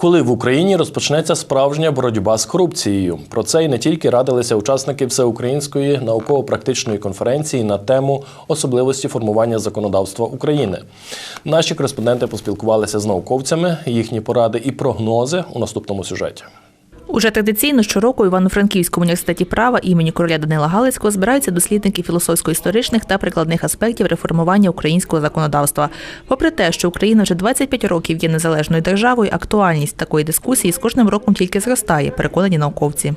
Коли в Україні розпочнеться справжня боротьба з корупцією, про це й не тільки радилися учасники всеукраїнської науково-практичної конференції на тему особливості формування законодавства України. Наші кореспонденти поспілкувалися з науковцями, їхні поради і прогнози у наступному сюжеті. Уже традиційно щороку у Івано-Франківському університеті права імені короля Данила Галицького збираються дослідники філософсько-історичних та прикладних аспектів реформування українського законодавства. Попри те, що Україна вже 25 років є незалежною державою, актуальність такої дискусії з кожним роком тільки зростає, переконані науковці.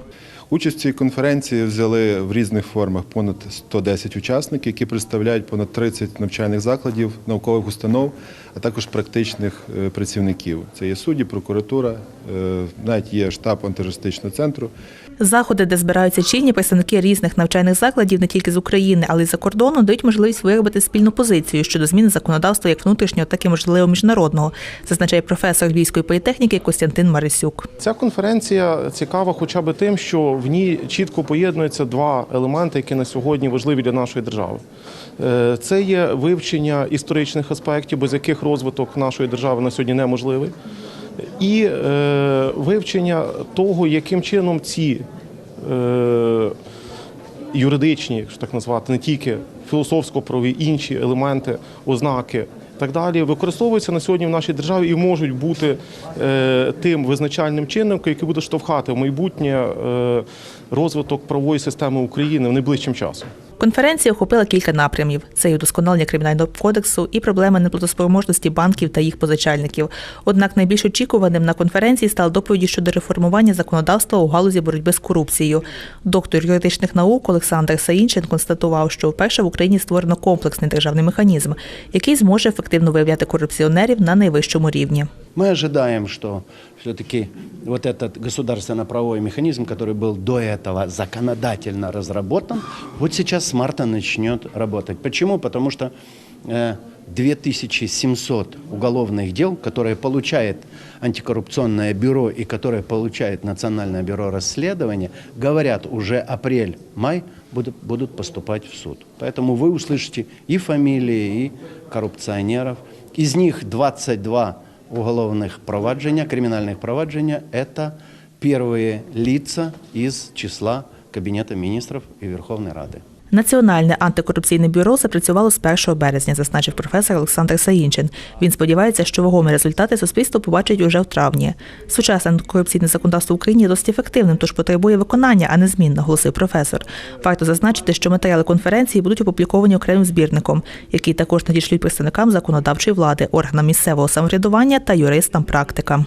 Участь в цій конференції взяли в різних формах понад 110 учасників, які представляють понад 30 навчальних закладів, наукових установ, а також практичних е, працівників. Це є судді, прокуратура, е, навіть є штаб антитерористичного центру. Заходи, де збираються чинні представники різних навчальних закладів не тільки з України, але й за кордону, дають можливість виробити спільну позицію щодо зміни законодавства як внутрішнього, так і можливо міжнародного, зазначає професор Львівської політехніки Костянтин Марисюк. Ця конференція цікава хоча б тим, що в ній чітко поєднуються два елементи, які на сьогодні важливі для нашої держави. Е, Це є вивчення історичних аспектів, без яких розвиток нашої держави на сьогодні неможливий, і е, вивчення того, яким чином ці е, юридичні, якщо так назвати, не тільки філософсько-правові, інші елементи, ознаки. Так далі використовуються на сьогодні в нашій державі і можуть бути е, тим визначальним чинником, який буде штовхати в майбутнє е, розвиток правової системи України в найближчим часом. Конференція охопила кілька напрямів: це і удосконалення кримінального кодексу, і проблеми неплатоспроможності банків та їх позичальників. Однак найбільш очікуваним на конференції стали доповіді щодо реформування законодавства у галузі боротьби з корупцією. Доктор юридичних наук Олександр Саїнчин констатував, що вперше в Україні створено комплексний державний механізм, який зможе ефективно виявляти корупціонерів на найвищому рівні. Мы ожидаем, что все-таки вот этот государственно-правовой механизм, который был до этого законодательно разработан, вот сейчас с марта начнет работать. Почему? Потому что э, 2700 уголовных дел, которые получает антикоррупционное бюро и которые получает Национальное бюро расследования, говорят, уже апрель-май будут, будут поступать в суд. Поэтому вы услышите и фамилии, и коррупционеров. Из них 22 уголовных проваджения, криминальных проваджения – это первые лица из числа Кабинета министров и Верховной Рады. Національне антикорупційне бюро запрацювало з 1 березня, зазначив професор Олександр Саїнчин. Він сподівається, що вагомі результати суспільство побачить уже в травні. Сучасне антикорупційне законодавство в Україні досить ефективним, тож потребує виконання, а не змін, наголосив професор. Варто зазначити, що матеріали конференції будуть опубліковані окремим збірником, який також надішлють представникам законодавчої влади, органам місцевого самоврядування та юристам-практикам.